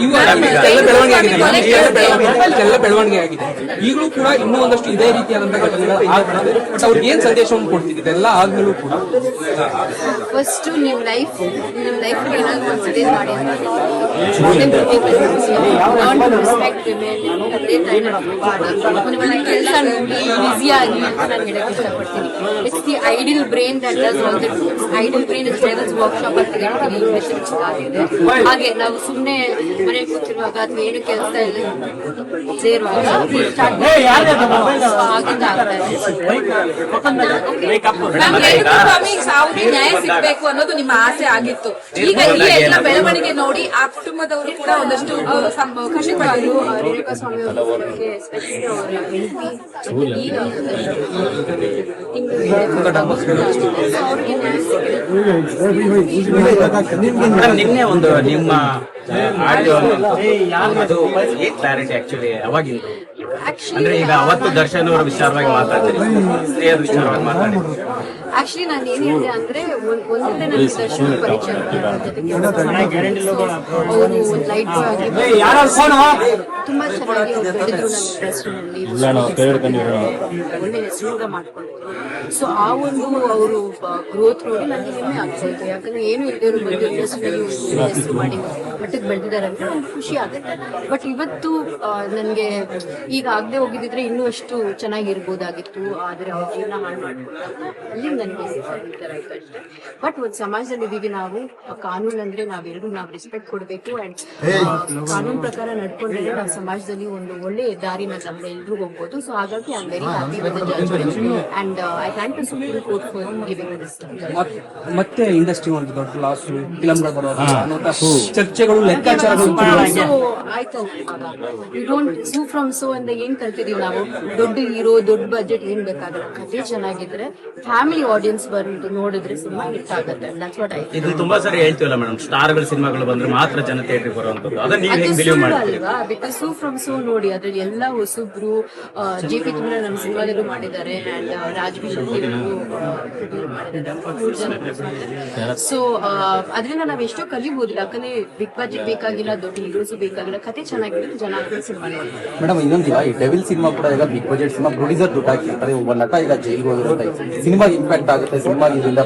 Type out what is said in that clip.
ಇವು ಎಲ್ಲ ಬೆಳವಣಿಗೆ ಆಗಿದೆ. ಎಲ್ಲ ಬೆಳವಣಿಗೆ ಎಲ್ಲ ಬೆಳವಣಿಗೆ ಆಗಿದೆ. ಈಗಲೂ ಕೂಡ ಇನ್ನೂ ಒಂದಷ್ಟು ಇದೇ ರೀತಿಯಾದಂತಹ ಘಟನೆಗಳು ಆಗ್ತದೆ ಬಟ್ ಅವ್ರಿಗೆ ಏನ್ ಸಂದೇಶವನ್ನು ಕೊಡ್ತಿದ್ದೆ ಇದೆಲ್ಲ ಆದ್ಮೇಲೂ ಕೂಡ. ಫಸ್ಟ್ ನೀವು ಲೈಫ್ ನಿಮ್ಮ ಲೈಫ್ ಏನಾದ್ರು ಸಜೆಸ್ಟ್ ಮಾಡಿ ಕೆಲಸ ನೋಡಿ ಬ್ಯುಸಿ ಆಗಿ ಅಂತ ನಾನು ಹೇಳಕ್ ಇಷ್ಟಪಡ್ತೀನಿ. It's the ideal brain that does all the ideal brain is levels workshop ಅಂತ ಹೇಳ್ತೀನಿ ಇಂಗ್ಲಿಷ್ ಆಗಿದೆ ಹಾಗೆ ನಾವು ಸುಮ್ಮನೆ ಮನೆ ಕೂತಿರುವಾಗ ಅಥವಾ ಏನು ಕೆಲಸ ಇಲ್ಲ ಸೇರುವಾಗ ಸ್ಟಾರ್ಟ್ ಆಗಿಂದ ಆಗ್ತಾ ಇದೆ. ನ್ಯಾಯ ಸಿಗ್ಬೇಕು ಅನ್ನೋದು ನಿಮ್ಮ ಆಸೆ ಆಗಿತ್ತು. ಈಗ ಈ ಎಲ್ಲ ಬೆಳವಣಿಗೆ ನೋಡಿ ಆ ಕುಟುಂಬದವರು ಕೂಡ ಒಂದಷ್ಟು ಖುಷಿ ಪಡೋದು ರೇಣುಕಾ ಸ್ವಾಮಿ ಅವರ ಬಗ್ಗೆ ನಿನ್ನೆ ಒಂದು ನಿಮ್ಮ ಆಡಿಯೋ ಅದು ಕ್ಲಾರಿಟಿ ಆಕ್ಚುಲಿ ಅವಾಗಿಂದ? ಅಂದ್ರೆ ಈಗ ಅವತ್ತು ದರ್ಶನ್ ಅವರ ವಿಚಾರವಾಗಿ ಮಾತಾಡ್ತೀರಿ, ಸ್ತ್ರೀಯರ ವಿಚಾರವಾಗಿ ಮಾತಾಡಿದ್ರು ಆಕ್ಚುಲಿ ನಾನು ಏನ್ ಹೇಳಿದೆ ಅಂದ್ರೆ ಒಂದ್- ಒಂದಿನ ನನಗೆ ದರ್ಶನ ಪರಿಚಯ ಅವರು ಒಂದು ಲೈಟ್ ಬಾಯ್ ಆಗಿ ತುಂಬಾ ಚೆನ್ನಾಗಿ ಬೆಳೆದ್ರು ನನ್ನ ಒಳ್ಳೆ ಹೆಸರು ಕೂಡ ಮಾಡ್ಕೊಂಡಿದ್ರು ಸೊ ಆ ಒಂದು ಅವರು ಗ್ರೋತ್ ನೋಡಿ ನನಗೆ ಹೆಮ್ಮೆ ಆಗ್ತಾ ಇತ್ತು ಯಾಕಂದ್ರೆ ಏನು ಇಲ್ಲದೆ ಬಂದು ಇಂಡಸ್ಟ್ರಿಯಲ್ಲಿ ಹೆಸರು ಮಾಡಿ ಮಟ್ಟಕ್ಕೆ ಬೆಳೆದಿದ್ದಾರೆ ಅಂತ ನಂಗೆ ಖುಷಿ ಆಗುತ್ತೆ. ಬಟ್ ಇವತ್ತು ನನಗೆ ಈಗ ಆಗದೆ ಹೋಗಿದ್ರೆ ಇನ್ನೂ ಅಷ್ಟು ಚೆನ್ನಾಗಿರ್ಬೋದಾಗಿತ್ತು. ಆದರೆ ಅವ್ರ ಜೀವನ ಹಾಳು ಮಾಡ್ಕೊಂಡು ಅಲ್ಲಿ ನನಗೆ ಆಯ್ತು ಅಷ್ಟೇ. ಬಟ್ ಒಂದು ಸಮಾಜದಲ್ಲಿ ಇದೀವಿ ನಾವು. ಕಾನೂನು ಅಂದ್ರೆ ನಾವೆಲ್ಲರೂ ನಾವು ರೆಸ್ಪೆಕ್ಟ್ ಕೊಡಬೇಕು. ಅಂಡ್ ಕಾನೂನು ಪ್ರಕಾರ ನಡ್ಕೊಂಡ್ರೆ ನಾವು ಸಮಾಜದಲ್ಲಿ ಒಂದು ಒಳ್ಳೆ ದಾರಿನ ನಮ್ಮ ಎಲ್ರಿಗೂ ಹೋಗ್ಬೋದು. ಸೊ ಹಾಗಾಗಿ I very happy with and I thank you Supreme Court for giving this ಮತ್- ಮತ್ತೆ ಇಂಡಸ್ಟ್ರಿ ಒಂದು ದೊಡ್ಡ ಲಾಸ್ ಫಿಲಂಗಳು ಬರೋದು ಅನ್ನುವಂಥ ಚರ್ಚೆಗಳು ಲೆಕ್ಕಾಚಾರಗಳು ಸೊ ಆಯ್ತು you don't sue from so ಅಂತ ಏನ್ ಕಲ್ತಿದೀವಿ ನಾವು? ದೊಡ್ಡ ಹೀರೋ ದೊಡ್ಡ ಬಜೆಟ್ ಏನ್ ಬೇಕಾದ್ರೆ ಕಥೆ ಚೆನ್ನಾಗಿದ್ರೆ ಫ್ಯಾಮಿಲಿ ಆಡಿಯನ್ಸ್ ಬಂದು ನೋಡಿದ್ರೆ ಸಿನಿಮಾ ಹಿಟ್ ಆಗುತ್ತೆ. ದಟ್ಸ್ ವಾಟ್ ಐ ಇದು ತುಂಬಾ ಸರಿ ಹೇಳ್ತೀವಲ್ಲ ಮೇಡಮ್ ಸ್ಟಾರ್ಗಳ ಸಿನಿಮಾಗಳು ಬಂದ್ರೆ ಮಾತ್ರ ಜನ ಥಿಯೇಟರ್ ಬರುವಂತದ್ದು ಅದನ್ನ ನೀವು ಅದು ಹೆಂಗ್ ಬಿಲೀವ್ ಸುಳ್ಳು ಮಾಡ್ತೀರಿ? ಅಲ್ವಾ? ಬಿಕಾಸ್ ಸೂ ಫ್ರಮ್ ಸೋ ನೋಡಿ ಅದ್ರಲ್ಲಿ ಎಲ್ಲ ಹೊಸಬ್ರು ಜೆ ಪಿ ತುಂಬ ನಮ್ಮ ಸಿನಿಮಾದಲ್ಲೂ ಮಾಡಿದ್ದಾರೆ. ಅಂಡ್ ಸೊ ಅದರಿಂದ ನಾವ್ ಎಷ್ಟೋ ಕಲಿಬಹುದು ಯಾಕಂದ್ರೆ ಬಿಗ್ ಬಜೆಟ್ ಬೇಕಾಗಿಲ್ಲ ದೊಡ್ಡ ಹೀರೋಸ್ ಬೇಕಾಗಿಲ್ಲ ಕತೆ ಚೆನ್ನಾಗಿರೋದು ಜನ ಮೇಡಮ್ ಇನ್ನೊಂದಿಲ್ಲ ಈ ಡೆವಿಲ್ ಸಿನಿಮಾ ಕೂಡ ಈಗ ಬಿಗ್ ಬಜೆಟ್ ಸಿನಿಮಾ ಪ್ರೊಡ್ಯೂಸರ್ ದುಡ್ಡು ಹಾಕಿರ್ತಾರೆ ಒಬ್ಬ ನಟ ಈಗ ಜೈಲ್ಗೆ ಹೋಗಿರುತ್ತೆ ಸಿನಿಮಾ ಇಂಪ್ಯಾಕ್ಟ್ ಆಗುತ್ತೆ ಸಿನಿಮಾ ಇದರಿಂದ